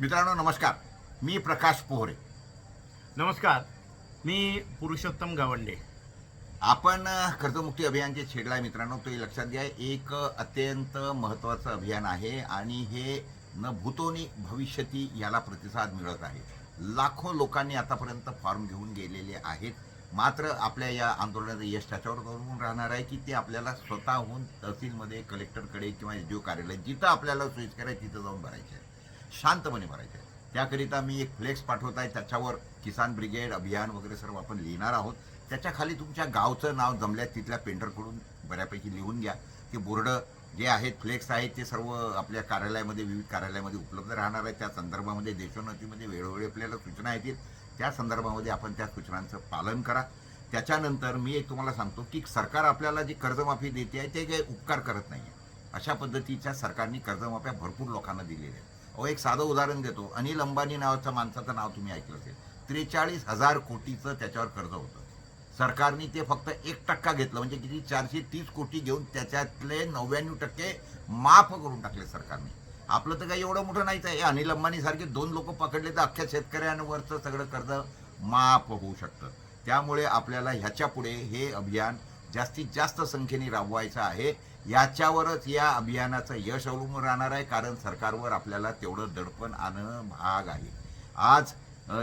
मित्रांनो नमस्कार. मी प्रकाश पोहरे. नमस्कार. मी पुरुषोत्तम गावंडे. आपण कर्जमुक्ती अभियान जे छेडलं आहे मित्रांनो. ते लक्षात घ्या एक अत्यंत महत्त्वाचं अभियान आहे आणि हे न भूतोनी भविष्यती याला प्रतिसाद मिळत आहे. लाखो लोकांनी आतापर्यंत फॉर्म घेऊन गेलेले आहेत. मात्र आपल्या या आंदोलनाचं यश त्याच्यावर अवलंबून राहणार आहे की ते आपल्याला स्वतःहून तहसीलमध्ये कलेक्टरकडे किंवा एस डी ओ कार्यालय जिथं आपल्याला सोयीस्कर आहे तिथं जाऊन भरायचे आहे. शांतपणे भरायचे. आहे त्याकरिता मी एक फ्लेक्स पाठवत आहे. त्याच्यावर किसान ब्रिगेड अभियान वगैरे सर्व आपण लिहिणार आहोत. त्याच्याखाली तुमच्या गावचं नाव जमल्या तिथल्या पेंटरकडून बऱ्यापैकी लिहून घ्या. ते बोर्ड जे आहेत फ्लेक्स आहेत ते सर्व आपल्या कार्यालयामध्ये विविध कार्यालयामध्ये उपलब्ध राहणार आहे त्या संदर्भामध्ये देशोन्नतीमध्ये वेळोवेळी आपल्याला सूचना येतील. त्या संदर्भामध्ये आपण त्या सूचनांचं पालन करा. त्याच्यानंतर मी एक तुम्हाला सांगतो की सरकार आपल्याला जी कर्जमाफी देते आहे ते काही उपकार करत नाही आहे अशा पद्धतीच्या सरकारने कर्जमाफ्या भरपूर लोकांना दिलेल्या आहेत. अहो एक साधं उदाहरण देतो. अनिल अंबानी नावाच्या माणसाचं नाव तुम्ही ऐकलं असेल. त्रेचाळीस हजार कोटीचं त्याच्यावर कर्ज होतं. सरकारने ते फक्त एक टक्का घेतलं म्हणजे किती? चारशे तीस कोटी घेऊन त्याच्यातले नव्याण्णव टक्के माफ करून टाकले सरकारने. आपलं तर काही एवढं मोठं नाहीच आहे. हे अनिल अंबानीसारखे दोन लोक पकडले तर अख्ख्या शेतकऱ्यांवरचं सगळं कर्ज माफ होऊ शकतं. त्यामुळे आपल्याला ह्याच्या पुढे हे अभियान जास्तीत जास्त संख्येने राबवायचं आहे. याच्यावरच या अभियानाचं यश अवलंबून राहणार आहे कारण सरकारवर आपल्याला तेवढं दडपण आणणं भाग आहे. आज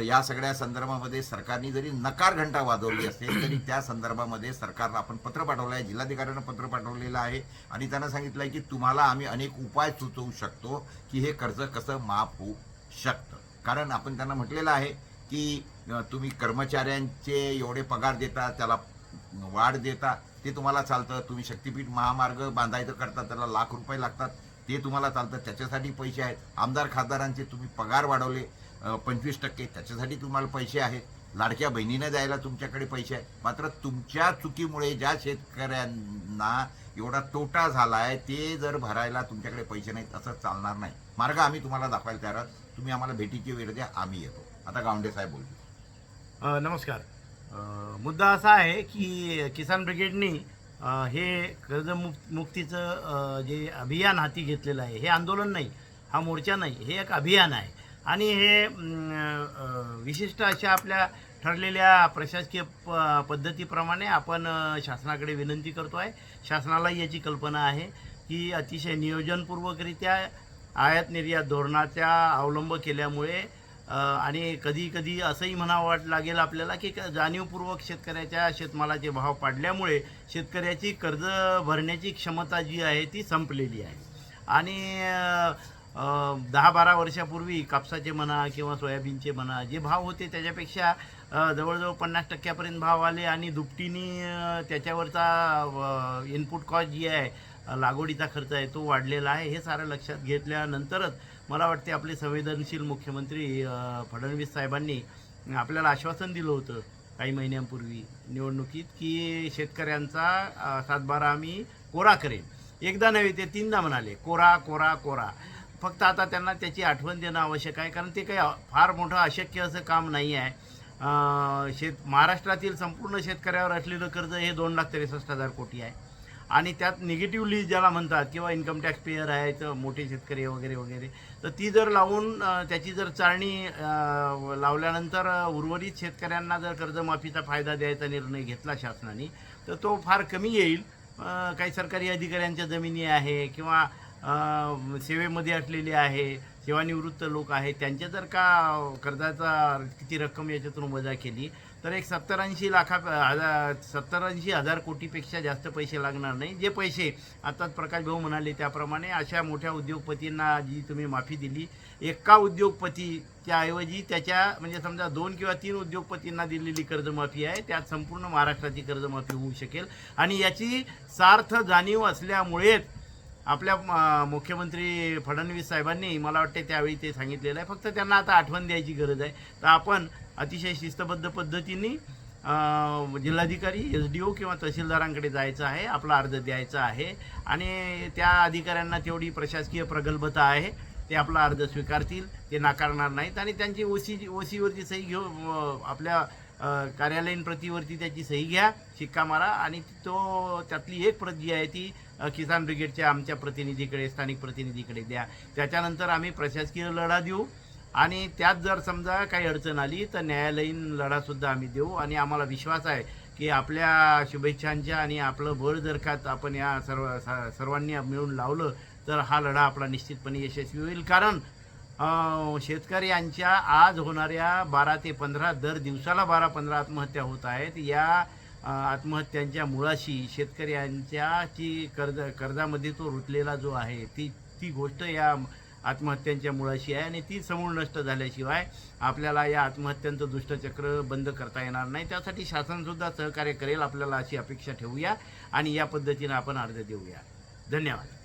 या सगळ्या संदर्भामध्ये सरकारने जरी नकार घंटा वाजवली असेल तरी त्या संदर्भामध्ये सरकारला आपण पत्र पाठवलं आहे जिल्हाधिकाऱ्यांना पत्र पाठवलेलं आहे आणि त्यांना सांगितलं आहे की तुम्हाला आम्ही अनेक उपाय सुचवू शकतो की हे कर्ज कसं माफ होऊ शकतं. कारण आपण त्यांना म्हटलेलं आहे की तुम्ही कर्मचाऱ्यांचे एवढे पगार देता त्याला वाढ देता ते तुम्हाला चालतं. तुम्ही शक्तीपीठ महामार्ग बांधायचं करता त्याला लाख रुपये लागतात. ते तुम्हाला चालतं. त्याच्यासाठी पैसे आहेत. आमदार खासदारांचे तुम्ही पगार वाढवले पंचवीस टक्के. त्याच्यासाठी तुम्हाला पैसे आहेत. लाडक्या बहिणीनं द्यायला तुमच्याकडे पैसे आहेत. मात्र तुमच्या चुकीमुळे ज्या शेतकऱ्यांना एवढा तोटा झाला आहे ते जर भरायला तुमच्याकडे पैसे नाहीत असं चालणार नाही. मार्ग आम्ही तुम्हाला दाखवायला तयार आहात. तुम्ही आम्हाला भेटीची वेळ द्या. आम्ही येतो. आता गावंडे साहेब बोलतो नमस्कार. मुद्दा असा आहे की किसान ब्रिगेडनी हे कर्जमुक मुक्तीचं जे अभियान हाती घेतलेलं आहे हे आंदोलन नाही हा मोर्चा नाही हे एक अभियान आहे. आणि हे विशिष्ट अशा आपल्या ठरलेल्या प्रशासकीय प पद्धतीप्रमाणे आपण शासनाकडे विनंती करतो आहे. शासनालाही याची कल्पना आहे की अतिशय नियोजनपूर्वकरित्या आयात निर्यात धोरणाचा अवलंब केल्यामुळे आणि कधी कधी असंही म्हणावं वाट लागेल आपल्याला की जाणीवपूर्वक शेतकऱ्याच्या शेतमालाचे भाव पाडल्यामुळे शेतकऱ्याची कर्ज भरण्याची क्षमता जी आहे ती संपलेली आहे. आणि दहा बारा वर्षापूर्वी कापसाचे म्हणा किंवा सोयाबीनचे म्हणा जे भाव होते त्याच्यापेक्षा जवळजवळ पन्नास टक्क्यापर्यंत भाव आले आणि दुपटीने त्याच्यावरचा इनपुट कॉस्ट जी आहे लागवडीचा खर्च आहे तो वाढलेला आहे. हे सारं लक्षात घेतल्यानंतरच मला वाटते आपले संवेदनशील मुख्यमंत्री फडणवीस साहेबांनी आपल्याला आश्वासन दिलं होतं काही महिन्यांपूर्वी निवडणुकीत की शेतकऱ्यांचा सातबारा आम्ही कोरा करेन. एकदा नव्हे ते तीनदा म्हणाले कोरा कोरा कोरा. फक्त आता त्यांना त्याची आठवण देणं आवश्यक आहे कारण ते काही फार मोठं अशक्य असं काम नाही आहे. शेत महाराष्ट्रातील संपूर्ण शेतकऱ्यावर असलेलं कर्ज हे दोन लाख त्रेसष्ट हजार कोटी आहे. आणि त्यात निगेटिव्हली ज्याला म्हणतात किंवा इन्कम टॅक्स पेयर आहेत मोठे शेतकरी वगैरे वगैरे. तर ती जर लावून त्याची जर चाळणी लावल्यानंतर उर्वरित शेतकऱ्यांना जर कर्जमाफीचा फायदा द्यायचा निर्णय घेतला शासनाने तर तो फार कमी येईल. काही सरकारी अधिकाऱ्यांच्या जमिनी आहे किंवा सेवेमध्ये असलेले आहे सेवानिवृत्त लोक आहेत त्यांच्या जर का कर्जाचा किती रक्कम याच्यातून वजा केली तर एक सत्तर ऐंशी लाखा हजार सत्तर ऐंशी हजार कोटीपेक्षा जास्त पैसे लागणार नाही. जे पैसे आताच प्रकाश भाऊ म्हणाले त्याप्रमाणे अशा मोठ्या उद्योगपतींना जी तुम्ही माफी दिली एका उद्योगपतीच्या ऐवजी त्याच्या म्हणजे समजा दोन किंवा तीन उद्योगपतींना दिलेली कर्जमाफी आहे त्यात संपूर्ण महाराष्ट्राची कर्जमाफी होऊ शकेल. आणि याची सार्थ जाणीव असल्यामुळेच आपल्या मुख्यमंत्री फडणवीस साहेबांनी मला वाटते त्यावेळी ते सांगितलेलं आहे फक्त त्यांना आता आठवण द्यायची गरज आहे. तर आपण अतिशय शिस्तबद्ध पद्धतीने जिल्हाधिकारी एस डी ओ किंवा तहसीलदारांकडे जायचं आहे आपला अर्ज द्यायचा आहे. आणि त्या अधिकाऱ्यांना तेवढी प्रशासकीय प्रगल्भता आहे ते आपला अर्ज स्वीकारतील ते नाकारणार नाहीत. आणि त्यांची ओसी ओसीवरती सही घेऊ आपल्या कार्यालयीन प्रतीवरती त्याची सही घ्या शिक्का मारा. आणि तो त्यातली एक प्रत जी आहे ती किसान ब्रिगेडच्या आमच्या प्रतिनिधीकडे स्थानिक प्रतिनिधीकडे द्या. त्याच्यानंतर आम्ही प्रशासकीय लढा देऊ. आणि त्यात जर समजा काही अडचण आली तर न्यायालयीन लढासुद्धा आम्ही देऊ. आणि आम्हाला विश्वास आहे की आपल्या शुभेच्छांच्या आणि आपलं बळ जर का आपण या सर्व स- सर्वांनी मिळून लावलं तर हा लढा आपला निश्चितपणे यशस्वी होईल. कारण शेतकऱ्यांच्या आज होणाऱ्या बारा ते पंधरा दर दिवसाला बारा पंधरा आत्महत्या होत आहेत. या आत्महत्यांच्या मुळाशी शेतकऱ्यांच्या जी कर्ज कर्जामध्ये तो रुतलेला जो आहे ती ती गोष्ट या आत्महत्यांच्या मुळाशी आहे आणि ती समूळ नष्ट झाल्याशिवाय आपल्याला या आत्महत्यांचं दुष्टचक्र बंद करता येणार नाही. त्यासाठी शासनसुद्धा सहकार्य करेल. आपल्याला अशी अपेक्षा ठेवूया आणि या पद्धतीनं आपण अर्ज देऊया. धन्यवाद.